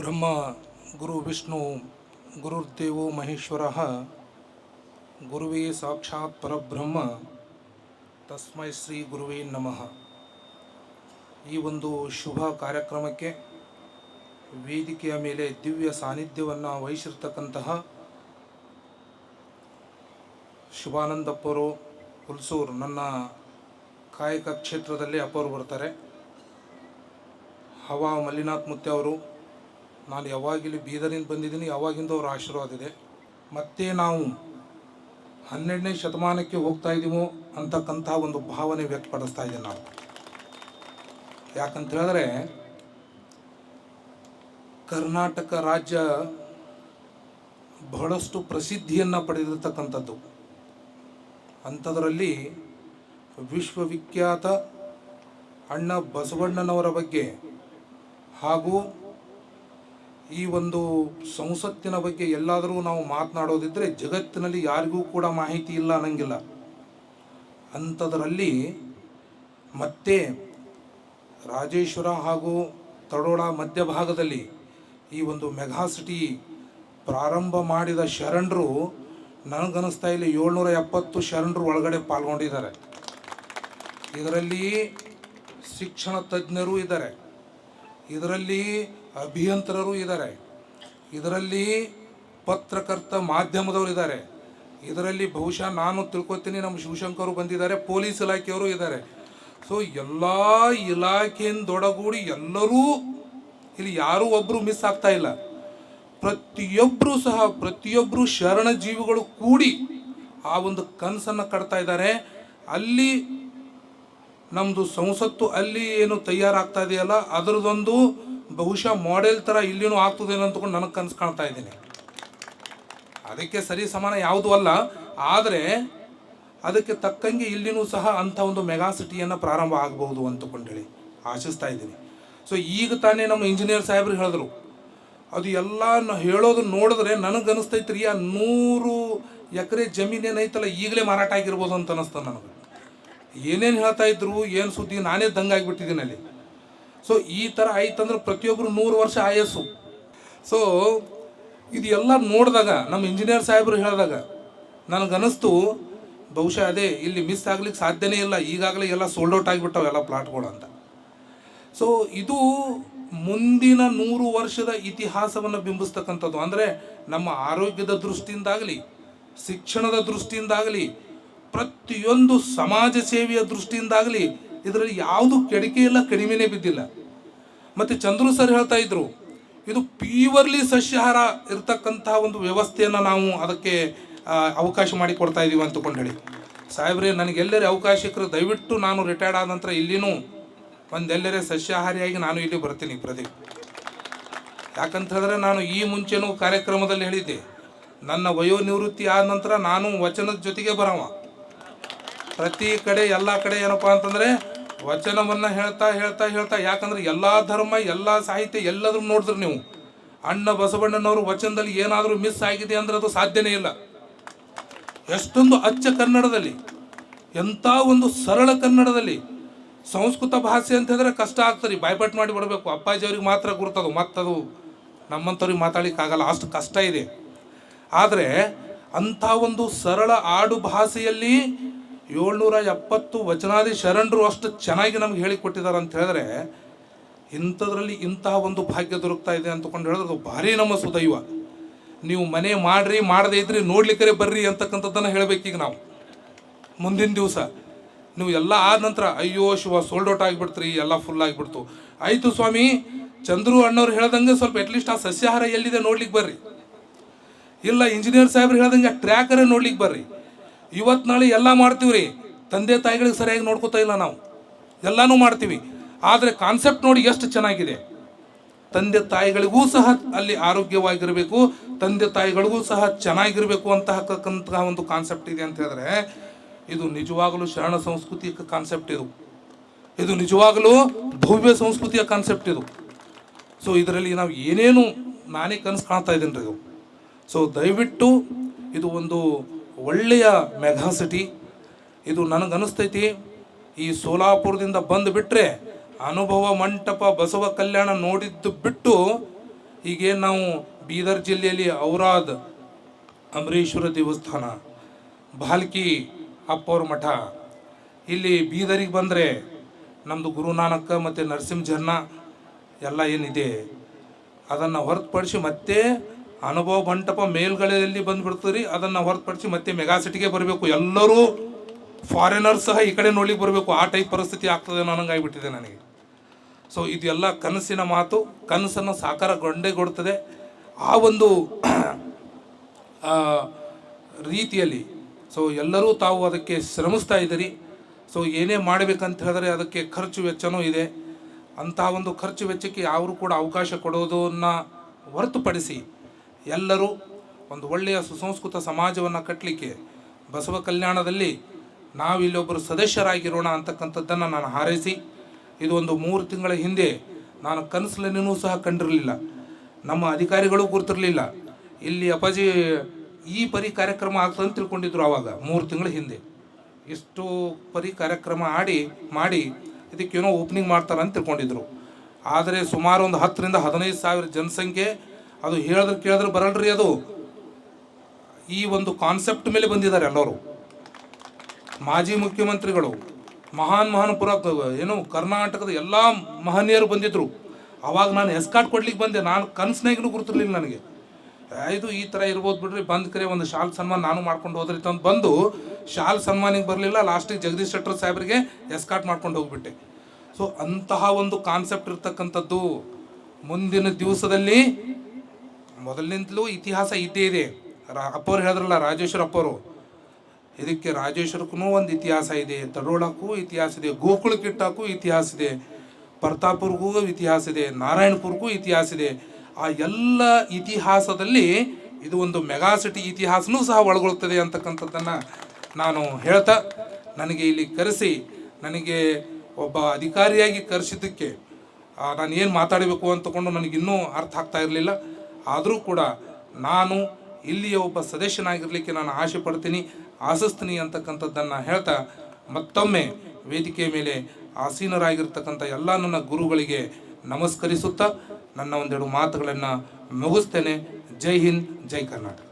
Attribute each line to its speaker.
Speaker 1: ಬ್ರಹ್ಮ, ಗುರು ವಿಷ್ಣು, ಗುರುರ್ದೇವೋ ಮಹೇಶ್ವರ, ಗುರುವೇ ಸಾಕ್ಷಾತ್ ಪರಬ್ರಹ್ಮ, ತಸ್ಮೈ ಶ್ರೀ ಗುರುವೇ ನಮಃ. ಈ ಒಂದು ಶುಭ ಕಾರ್ಯಕ್ರಮಕ್ಕೆ ವೇದಿಕೆಯ ಮೇಲೆ ದಿವ್ಯ ಸಾನ್ನಿಧ್ಯವನ್ನು ವಹಿಸಿರ್ತಕ್ಕಂತಹ ಶುಭಾನಂದಪ್ಪರು ಹುಲ್ಸೂರು ನನ್ನ ಕಾಯಕ ಕ್ಷೇತ್ರದಲ್ಲಿ ಅಪ್ಪರು ಬರ್ತಾರೆ. ಹವಾ ಮಲ್ಲಿನಾಥ್ ಮುತ್ತೆ ಅವರು ನಾನು ಯಾವಾಗಿಲ್ಲಿ ಬೀದರಿಂದ ಬಂದಿದ್ದೀನಿ, ಯಾವಾಗಿಂದ ಅವ್ರ ಆಶೀರ್ವಾದ ಇದೆ. ಮತ್ತೆ ನಾವು ಹನ್ನೆರಡನೇ ಶತಮಾನಕ್ಕೆ ಹೋಗ್ತಾ ಇದ್ದೀವೋ ಅಂತಕ್ಕಂಥ ಒಂದು ಭಾವನೆ ವ್ಯಕ್ತಪಡಿಸ್ತಾ ಇದ್ದೀನಿ ನಾವು ಯಾಕಂತ ಹೇಳಿದ್ರೆ, ಕರ್ನಾಟಕ ರಾಜ್ಯ ಬಹಳಷ್ಟು ಪ್ರಸಿದ್ಧಿಯನ್ನು ಪಡೆದಿರತಕ್ಕಂಥದ್ದು. ಅಂಥದ್ರಲ್ಲಿ ವಿಶ್ವವಿಖ್ಯಾತ ಅಣ್ಣ ಬಸವಣ್ಣನವರ ಬಗ್ಗೆ ಹಾಗೂ ಈ ಒಂದು ಸಂಸತ್ತಿನ ಬಗ್ಗೆ ಎಲ್ಲಾದರೂ ನಾವು ಮಾತನಾಡೋದಿದ್ದರೆ ಜಗತ್ತಿನಲ್ಲಿ ಯಾರಿಗೂ ಕೂಡ ಮಾಹಿತಿ ಇಲ್ಲ ಅನ್ನಂಗಿಲ್ಲ. ಅಂಥದ್ರಲ್ಲಿ ಮತ್ತೆ ರಾಜೇಶ್ವರ ಹಾಗೂ ತಡೋಡ ಮಧ್ಯಭಾಗದಲ್ಲಿ ಈ ಒಂದು ಮೆಗಾ ಸಿಟಿ ಪ್ರಾರಂಭ ಮಾಡಿದ ಶರಣರು ನನಗನ್ನಿಸ್ತಾ ಇಲ್ಲಿ ಏಳ್ನೂರ ಎಪ್ಪತ್ತು ಶರಣರು ಒಳಗಡೆ ಪಾಲ್ಗೊಂಡಿದ್ದಾರೆ. ಇದರಲ್ಲಿ ಶಿಕ್ಷಣ ತಜ್ಞರು ಇದ್ದಾರೆ. ಇದರಲ್ಲಿ ಅಭಿಯಂತರರು ಇದ್ದಾರೆ. ಇದರಲ್ಲಿ ಪತ್ರಕರ್ತ ಮಾಧ್ಯಮದವರು ಇದ್ದಾರೆ. ಇದರಲ್ಲಿ ಬಹುಶಃ ನಾನು ತಿಳ್ಕೊತೀನಿ, ನಮ್ಮ ಶಿವಶಂಕರು ಬಂದಿದ್ದಾರೆ, ಪೊಲೀಸ್ ಇಲಾಖೆಯವರು ಇದ್ದಾರೆ. ಸೊ ಎಲ್ಲ ಇಲಾಖೆಯಿಂದೊಡಗೂಡಿ ಎಲ್ಲರೂ ಇಲ್ಲಿ ಯಾರೂ ಒಬ್ಬರು ಮಿಸ್ ಆಗ್ತಾ ಇಲ್ಲ. ಪ್ರತಿಯೊಬ್ಬರು ಸಹ ಪ್ರತಿಯೊಬ್ಬರು ಶರಣ ಜೀವಿಗಳು ಕೂಡಿ ಆ ಒಂದು ಕನಸನ್ನು ಕಟ್ತಾ ಇದ್ದಾರೆ. ಅಲ್ಲಿ ನಮ್ಮದು ಸಂಸತ್ತು ಅಲ್ಲಿ ಏನು ತಯಾರಾಗ್ತಾ ಇದೆಯಲ್ಲ, ಅದರದೊಂದು ಬಹುಶಃ ಮಾಡೆಲ್ ಥರ ಇಲ್ಲಿನೂ ಆಗ್ತದೇನೋ ಅಂತಕೊಂಡು ನನಗೆ ಕನಸು ಕಾಣ್ತಾ ಇದ್ದೀನಿ. ಅದಕ್ಕೆ ಸರಿ ಸಮಾನ ಯಾವುದೂ ಅಲ್ಲ. ಆದರೆ ಅದಕ್ಕೆ ತಕ್ಕಂಗೆ ಇಲ್ಲಿನೂ ಸಹ ಅಂಥ ಒಂದು ಮೆಗಾ ಸಿಟಿಯನ್ನು ಪ್ರಾರಂಭ ಆಗಬಹುದು ಅಂತಕೊಂಡೇಳಿ ಆಶಿಸ್ತಾ ಇದ್ದೀನಿ. ಸೊ ಈಗ ತಾನೇ ನಮ್ಮ ಇಂಜಿನಿಯರ್ ಸಾಹೇಬ್ರು ಹೇಳಿದ್ರು, ಅದು ಎಲ್ಲ ಹೇಳೋದು ನೋಡಿದ್ರೆ ನನಗೆ ಅನಿಸ್ತೈತೆ ರೀ ಆ ನೂರು ಎಕರೆ ಜಮೀನೇನೈತಲ್ಲ ಈಗಲೇ ಮಾರಾಟ ಆಗಿರ್ಬೋದು ಅಂತ ಅನ್ನಿಸ್ತದೆ ನನಗೆ. ಏನೇನು ಹೇಳ್ತಾ ಇದ್ರು, ಏನು ಸುದ್ದಿ, ನಾನೇ ದಂಗಾಗಿಬಿಟ್ಟಿದ್ದೀನಿ ಅಲ್ಲಿ. ಸೊ ಈ ಥರ ಆಯ್ತಂದ್ರೆ ಪ್ರತಿಯೊಬ್ಬರು ನೂರು ವರ್ಷ ಆಯಸ್ಸು. ಸೊ ಇದು ಎಲ್ಲ ನೋಡಿದಾಗ ನಮ್ಮ ಇಂಜಿನಿಯರ್ ಸಾಹೇಬರು ಹೇಳಿದಾಗ ನನಗನ್ನಿಸ್ತು ಬಹುಶಃ ಅದೇ, ಇಲ್ಲಿ ಮಿಸ್ ಆಗ್ಲಿಕ್ಕೆ ಸಾಧ್ಯನೇ ಇಲ್ಲ, ಈಗಾಗಲೇ ಎಲ್ಲ ಸೋಲ್ಡ್ ಔಟ್ ಆಗಿಬಿಟ್ಟವು ಎಲ್ಲ ಪ್ಲಾಟ್ಗಳು ಅಂತ. ಸೊ ಇದು ಮುಂದಿನ ನೂರು ವರ್ಷದ ಇತಿಹಾಸವನ್ನು ಬಿಂಬಿಸ್ತಕ್ಕಂಥದ್ದು. ಅಂದರೆ ನಮ್ಮ ಆರೋಗ್ಯದ ದೃಷ್ಟಿಯಿಂದಾಗಲಿ, ಶಿಕ್ಷಣದ ದೃಷ್ಟಿಯಿಂದಾಗಲಿ, ಪ್ರತಿಯೊಂದು ಸಮಾಜ ಸೇವೆಯ ದೃಷ್ಟಿಯಿಂದಾಗಲಿ ಇದರಲ್ಲಿ ಯಾವುದು ಕೆಡಿಕೆ ಇಲ್ಲ, ಕಡಿಮೆನೆ ಬಿದ್ದಿಲ್ಲ. ಮತ್ತು ಚಂದ್ರು ಸರ್ ಹೇಳ್ತಾ ಇದ್ರು, ಇದು ಪ್ಯೂವರ್ಲಿ ಸಸ್ಯಾಹಾರ ಇರತಕ್ಕಂಥ ಒಂದು ವ್ಯವಸ್ಥೆಯನ್ನು ನಾವು ಅದಕ್ಕೆ ಅವಕಾಶ ಮಾಡಿ ಕೊಡ್ತಾ ಇದೀವಿ ಅಂತಕೊಂಡು ಹೇಳಿ ಸಾಹೇಬ್ರೆ, ನನಗೆಲ್ಲರೇ ಅವಕಾಶ ಸಿಕ್ಕರೆ ದಯವಿಟ್ಟು ನಾನು ರಿಟೈರ್ಡ್ ಆದ ನಂತರ ಇಲ್ಲಿನೂ ಒಂದೆಲ್ಲರೇ ಸಸ್ಯಾಹಾರಿಯಾಗಿ ನಾನು ಇಲ್ಲಿ ಬರ್ತೀನಿ ಪ್ರದೀಪ್ ಯಾಕಂತ ಹೇಳಿದ್ರೆ ನಾನು ಈ ಮುಂಚೆನೂ ಕಾರ್ಯಕ್ರಮದಲ್ಲಿ ಹೇಳಿದ್ದೆ, ನನ್ನ ವಯೋನಿವೃತ್ತಿ ಆದ ನಂತರ ನಾನು ವಚನದ ಜೊತೆಗೆ ಬರವ. ಪ್ರತಿ ಕಡೆ, ಎಲ್ಲ ಕಡೆ ಏನಪ್ಪ ಅಂತಂದರೆ ವಚನವನ್ನು ಹೇಳ್ತಾ ಹೇಳ್ತಾ ಹೇಳ್ತಾ ಯಾಕಂದ್ರೆ ಎಲ್ಲ ಧರ್ಮ, ಎಲ್ಲ ಸಾಹಿತ್ಯ ಎಲ್ಲಾದ್ರೂ ನೋಡಿದ್ರಿ ನೀವು. ಅಣ್ಣ ಬಸವಣ್ಣನವರು ವಚನದಲ್ಲಿ ಏನಾದರೂ ಮಿಸ್ ಆಗಿದೆ ಅಂದ್ರೆ ಅದು ಸಾಧ್ಯನೇ ಇಲ್ಲ. ಎಷ್ಟೊಂದು ಅಚ್ಚ ಕನ್ನಡದಲ್ಲಿ, ಎಂಥ ಒಂದು ಸರಳ ಕನ್ನಡದಲ್ಲಿ ಸಂಸ್ಕೃತ ಭಾಷೆ ಅಂತ ಹೇಳಿದ್ರೆ ಕಷ್ಟ ಆಗ್ತದೆ. ಬಾಯ್ಪಾಟ್ ಮಾಡಿ ಬಿಡಬೇಕು. ಅಪ್ಪಾಜಿಯವ್ರಿಗೆ ಮಾತ್ರ ಗುರುತದು. ಮತ್ತದು ನಮ್ಮಂಥವ್ರಿಗೆ ಮಾತಾಡಲಿಕ್ಕಾಗಲ್ಲ. ಅಷ್ಟು ಕಷ್ಟ ಇದೆ. ಆದರೆ ಅಂಥ ಒಂದು ಸರಳ ಆಡು ಭಾಷೆಯಲ್ಲಿ ಏಳ್ನೂರ ಎಪ್ಪತ್ತು ವಚನಾದಿ ಶರಣರು ಅಷ್ಟು ಚೆನ್ನಾಗಿ ನಮ್ಗೆ ಹೇಳಿಕೊಟ್ಟಿದ್ದಾರೆ ಅಂತ ಹೇಳಿದ್ರೆ, ಇಂಥದ್ರಲ್ಲಿ ಇಂತಹ ಒಂದು ಭಾಗ್ಯ ದೊರಕ್ತಾ ಇದೆ ಅಂತಕೊಂಡು ಹೇಳಿದ್ರೆ ಅದು ಭಾರಿ ನಮ್ಮ ಸುದೈವ. ನೀವು ಮನೆ ಮಾಡ್ರಿ, ಮಾಡದೇ ಇದ್ರಿ, ನೋಡ್ಲಿಕ್ಕರೆ ಬರ್ರಿ ಅಂತಕ್ಕಂಥದ್ದನ್ನು ಹೇಳ್ಬೇಕೀಗ ನಾವು. ಮುಂದಿನ ದಿವಸ ನೀವು ಎಲ್ಲ ಆದ ನಂತರ, ಅಯ್ಯೋ ಶಿವ ಸೋಲ್ಡ್ ಔಟ್ ಆಗಿಬಿಡ್ತ್ರಿ, ಎಲ್ಲ ಫುಲ್ ಆಗಿಬಿಡ್ತು. ಆಯಿತು ಸ್ವಾಮಿ, ಚಂದ್ರು ಅಣ್ಣವ್ರು ಹೇಳ್ದಂಗೆ ಸ್ವಲ್ಪ ಅಟ್ಲೀಸ್ಟ್ ಆ ಸಸ್ಯಾಹಾರ ಎಲ್ಲಿದೆ ನೋಡ್ಲಿಕ್ಕೆ ಬರ್ರಿ. ಇಲ್ಲ ಇಂಜಿನಿಯರ್ ಸಾಹೇಬ್ರು ಹೇಳ್ದಂಗೆ ಟ್ರ್ಯಾಕರೇ ನೋಡ್ಲಿಕ್ಕೆ ಬರ್ರಿ. ಇವತ್ತು ನಾಳೆ ಎಲ್ಲ ಮಾಡ್ತೀವಿ ರೀ ತಂದೆ ತಾಯಿಗಳಿಗೆ ಸರಿಯಾಗಿ ನೋಡ್ಕೋತಾ ಇಲ್ಲ ನಾವು. ಎಲ್ಲನೂ ಮಾಡ್ತೀವಿ. ಆದರೆ ಕಾನ್ಸೆಪ್ಟ್ ನೋಡಿ ಎಷ್ಟು ಚೆನ್ನಾಗಿದೆ. ತಂದೆ ತಾಯಿಗಳಿಗೂ ಸಹ ಅಲ್ಲಿ ಆರೋಗ್ಯವಾಗಿರಬೇಕು, ತಂದೆ ತಾಯಿಗಳಿಗೂ ಸಹ ಚೆನ್ನಾಗಿರಬೇಕು ಅಂತ ಹಾಕಕ್ಕಂತಹ ಒಂದು ಕಾನ್ಸೆಪ್ಟ್ ಇದೆ ಅಂತ ಹೇಳಿದ್ರೆ, ಇದು ನಿಜವಾಗಲೂ ಶರಣ ಸಂಸ್ಕೃತಿಯ ಕಾನ್ಸೆಪ್ಟ್ ಇದು. ಇದು ನಿಜವಾಗಲೂ ಭವ್ಯ ಸಂಸ್ಕೃತಿಯ ಕಾನ್ಸೆಪ್ಟ್ ಇದು. ಸೊ ಇದರಲ್ಲಿ ನಾವು ಏನೇನು ನಾನೇ ಕನಸು ಕಾಣ್ತಾ ಇದ್ದೀನಿ ರೀ ಸೊ ದಯವಿಟ್ಟು ಇದು ಒಂದು ಒಳ್ಳೆಯ ಮೆಗಾ ಸಿಟಿ ಇದು ನನಗನ್ನಿಸ್ತೈತಿ. ಈ ಸೋಲಾಪುರದಿಂದ ಬಂದು ಬಿಟ್ಟರೆ ಅನುಭವ ಮಂಟಪ ಬಸವ ಕಲ್ಯಾಣ ನೋಡಿದ್ದು ಬಿಟ್ಟು ಈಗೇನು ನಾವು ಬೀದರ್ ಜಿಲ್ಲೆಯಲ್ಲಿ ಔರಾದ್ ಅಂಬರೀಶ್ವರ ದೇವಸ್ಥಾನ ಭಾಲ್ಕಿ ಅಪ್ಪವ್ರ ಮಠ. ಇಲ್ಲಿ ಬೀದರಿಗೆ ಬಂದರೆ ನಮ್ಮದು ಗುರುನಾನಕ ಮತ್ತು ನರಸಿಂಹ ಜನ್ನ ಎಲ್ಲ ಏನಿದೆ. ಅದನ್ನು ಹೊರತುಪಡಿಸಿ ಮತ್ತೆ ಅನುಭವ ಮಂಟಪ ಮೇಲ್ಗಡೆಯಲ್ಲಿ ಬಂದುಬಿಡ್ತದೆ ರೀ ಅದನ್ನು ಹೊರತುಪಡಿಸಿ ಮತ್ತೆ ಮೆಗಾಸಿಟಿಗೆ ಬರಬೇಕು. ಎಲ್ಲರೂ ಫಾರಿನರ್ಸ್ ಸಹ ಈ ಕಡೆ ನೋಡ್ಲಿಕ್ಕೆ ಬರಬೇಕು. ಆ ಟೈಪ್ ಪರಿಸ್ಥಿತಿ ಆಗ್ತದೆ ಅನ್ನೋ ನನಗೆ. ಸೊ ಇದೆಲ್ಲ ಕನಸಿನ ಮಾತು, ಕನಸನ್ನು ಸಾಕಾರಗೊಂಡೇಗೊಡ್ತದೆ. ಆ ಒಂದು ರೀತಿಯಲ್ಲಿ ಸೊ ಎಲ್ಲರೂ ತಾವು ಅದಕ್ಕೆ ಶ್ರಮಿಸ್ತಾ ಇದ್ದೀರಿ. ಸೊ ಏನೇ ಮಾಡಬೇಕಂತ ಹೇಳಿದ್ರೆ ಅದಕ್ಕೆ ಖರ್ಚು ವೆಚ್ಚನೂ ಇದೆ. ಅಂತಹ ಒಂದು ಖರ್ಚು ವೆಚ್ಚಕ್ಕೆ ಯಾರು ಕೂಡ ಅವಕಾಶ ಕೊಡೋದನ್ನು ಹೊರತುಪಡಿಸಿ ಎಲ್ಲರೂ ಒಂದು ಒಳ್ಳೆಯ ಸುಸಂಸ್ಕೃತ ಸಮಾಜವನ್ನು ಕಟ್ಟಲಿಕ್ಕೆ ಬಸವ ಕಲ್ಯಾಣದಲ್ಲಿ ನಾವಿಲ್ಲೊಬ್ಬರು ಸದಸ್ಯರಾಗಿರೋಣ ಅಂತಕ್ಕಂಥದ್ದನ್ನು ನಾನು ಹಾರೈಸಿ, ಇದು ಒಂದು ಮೂರು ತಿಂಗಳ ಹಿಂದೆ ನಾನು ಕನಸಲನ್ನೂ ಸಹ ಕಂಡಿರಲಿಲ್ಲ. ನಮ್ಮ ಅಧಿಕಾರಿಗಳು ಗುರ್ತಿರಲಿಲ್ಲ. ಇಲ್ಲಿ ಅಪ್ಪಾಜಿ ಈ ಪರಿ ಕಾರ್ಯಕ್ರಮ ಆಗ್ತದೆ ಅಂತ ತಿಳ್ಕೊಂಡಿದ್ರು ಆವಾಗ, ಮೂರು ತಿಂಗಳ ಹಿಂದೆ. ಇಷ್ಟು ಪರಿ ಕಾರ್ಯಕ್ರಮ ಆಡಿ, ಮಾಡಿ ಇದಕ್ಕೇನೋ ಓಪನಿಂಗ್ ಮಾಡ್ತಾರೆ ಅಂತ ತಿಳ್ಕೊಂಡಿದ್ರು. ಆದರೆ ಸುಮಾರು ಒಂದು ಹತ್ತರಿಂದ ಹದಿನೈದು ಸಾವಿರ ಜನಸಂಖ್ಯೆ ಅದು ಹೇಳಿದ್ರೆ ಕೇಳಿದ್ರೆ ಬರಲ್ರಿ ಅದು. ಈ ಒಂದು ಕಾನ್ಸೆಪ್ಟ್ ಮೇಲೆ ಬಂದಿದ್ದಾರೆ ಎಲ್ಲರೂ. ಮಾಜಿ ಮುಖ್ಯಮಂತ್ರಿಗಳು, ಮಹಾನ್ ಮಹಾನ್ ಪುರ ಏನು ಕರ್ನಾಟಕದ ಎಲ್ಲ ಮಹನೀಯರು ಬಂದಿದ್ರು. ಅವಾಗ ನಾನು ಎಸ್ಕಾಟ್ ಕೊಡ್ಲಿಕ್ಕೆ ಬಂದೆ. ನಾನು ಕನಸ್ನಾಗಿನೂ ಗುರುತಿರ್ಲಿಲ್ಲ ನನಗೆ. ಇದು ಈ ಥರ ಇರ್ಬೋದು ಬಿಡ್ರಿ. ಬಂದ್ ಕರೆ ಒಂದು ಶಾಲ್ ಸನ್ಮಾನ ನಾನು ಮಾಡ್ಕೊಂಡು ಹೋದ್ರಿ ತಂದು ಬಂದು ಶಾಲ್ ಸನ್ಮಾನಿಗೆ ಬರಲಿಲ್ಲ. ಲಾಸ್ಟಿಗೆ ಜಗದೀಶ್ ಶೆಟ್ಟರ್ ಸಾಹೇಬರಿಗೆ ಎಸ್ಕಾಟ್ ಮಾಡ್ಕೊಂಡು ಹೋಗ್ಬಿಟ್ಟೆ. ಸೊ ಅಂತಹ ಒಂದು ಕಾನ್ಸೆಪ್ಟ್ ಇರ್ತಕ್ಕಂಥದ್ದು ಮುಂದಿನ ದಿವಸದಲ್ಲಿ ಮೊದಲಿನಿಂದಲೂ ಇತಿಹಾಸ ಇದ್ದೇ ಇದೆ. ರಾ ಅಪ್ಪವ್ರು ಹೇಳಿದ್ರಲ್ಲ, ರಾಜೇಶ್ವರ ಅಪ್ಪವರು. ಇದಕ್ಕೆ ರಾಜೇಶ್ವರಕ್ಕೂ ಒಂದು ಇತಿಹಾಸ ಇದೆ, ತಡೋಳಕ್ಕೂ ಇತಿಹಾಸ ಇದೆ ಗೋಕುಳ ಕಿಟ್ಟಕ್ಕೂ ಇತಿಹಾಸ ಇದೆ, ಪ್ರತಾಪುರ್ಗೂ ಇತಿಹಾಸ ಇದೆ, ನಾರಾಯಣಪುರ್ಗೂ ಇತಿಹಾಸ ಇದೆ. ಆ ಎಲ್ಲ ಇತಿಹಾಸದಲ್ಲಿ ಇದು ಒಂದು ಮೆಗಾಸಿಟಿ ಇತಿಹಾಸನೂ ಸಹ ಒಳಗೊಳ್ತದೆ ಅಂತಕ್ಕಂಥದ್ದನ್ನು ನಾನು ಹೇಳ್ತಾ ನನಗೆ ಇಲ್ಲಿ ಕರೆಸಿ, ನನಗೆ ಒಬ್ಬ ಅಧಿಕಾರಿಯಾಗಿ ಕರೆಸಿದ್ದಕ್ಕೆ ನಾನು ಏನು ಮಾತಾಡಬೇಕು ಅಂತಕೊಂಡು ನನಗಿನ್ನೂ ಅರ್ಥ ಆಗ್ತಾ ಇರಲಿಲ್ಲ. ಆದರೂ ಕೂಡ ನಾನು ಇಲ್ಲಿಯ ಒಬ್ಬ ಸದಸ್ಯನಾಗಿರಲಿಕ್ಕೆ ನಾನು ಆಸೆ ಪಡ್ತೀನಿ ಆಶಿಸ್ತೀನಿ ಅಂತಕ್ಕಂಥದ್ದನ್ನು ಹೇಳ್ತಾ ಮತ್ತೊಮ್ಮೆ ವೇದಿಕೆಯ ಮೇಲೆ ಆಸೀನರಾಗಿರ್ತಕ್ಕಂಥ ಎಲ್ಲ ನನ್ನ ಗುರುಗಳಿಗೆ ನಮಸ್ಕರಿಸುತ್ತಾ ನನ್ನ ಒಂದೆರಡು ಮಾತುಗಳನ್ನು ಮುಗಿಸ್ತೇನೆ. ಜೈ ಹಿಂದ್, ಜೈ ಕರ್ನಾಟಕ.